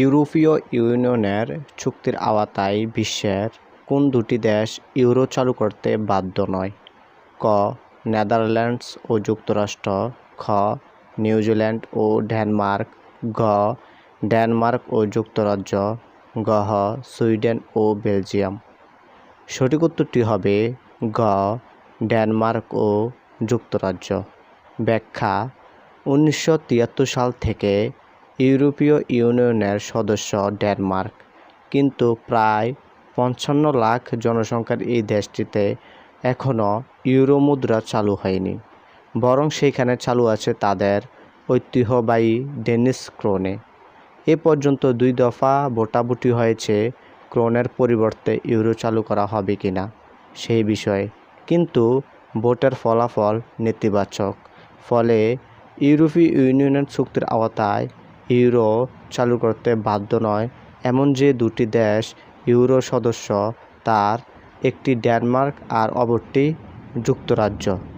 ইউরোপীয় ইউনিয়নের চুক্তির আওতায় বিশ্বের কোন দুটি দেশ ইউরো চালু করতে বাধ্য নয়? ক, নেদারল্যান্ডস ও যুক্তরাষ্ট্র। খ, নিউজিল্যান্ড ও ডেনমার্ক। গ ডেনমার্ক ও যুক্তরাজ্য। গহ সুইডেন ও বেলজিয়াম। সঠিক উত্তরটি হবে গ ডেনমার্ক ও যুক্তরাজ্য। ব্যাখ্যা, উনিশশো তিয়াত্তর সাল থেকে ইউরোপীয় ইউনিয়নের সদস্য ডেনমার্ক। কিন্তু প্রায় পঞ্চান্ন লাখ জনসংখ্যার এই দেশটিতে এখনও ইউরো মুদ্রা চালু হয়নি। বরং সেখানে চালু আছে তাদের ঐতিহ্যবাহী ডেনিস ক্রোনে। এ পর্যন্ত দুই দফা ভোটাভুটি হয়েছে ক্রোনের পরিবর্তে ইউরো চালু করা হবে কিনা সেই বিষয়ে। কিন্তু ভোটের ফলাফল নেতিবাচক। ফলে ইউরোপীয় ইউনিয়নের চুক্তির আওতায় ইউরো চালু করতে বাধ্য নয়। এমন যে দুটি দেশ ইউরো সদস্য, তার একটি ডেনমার্ক আর অপরটি যুক্তরাজ্য।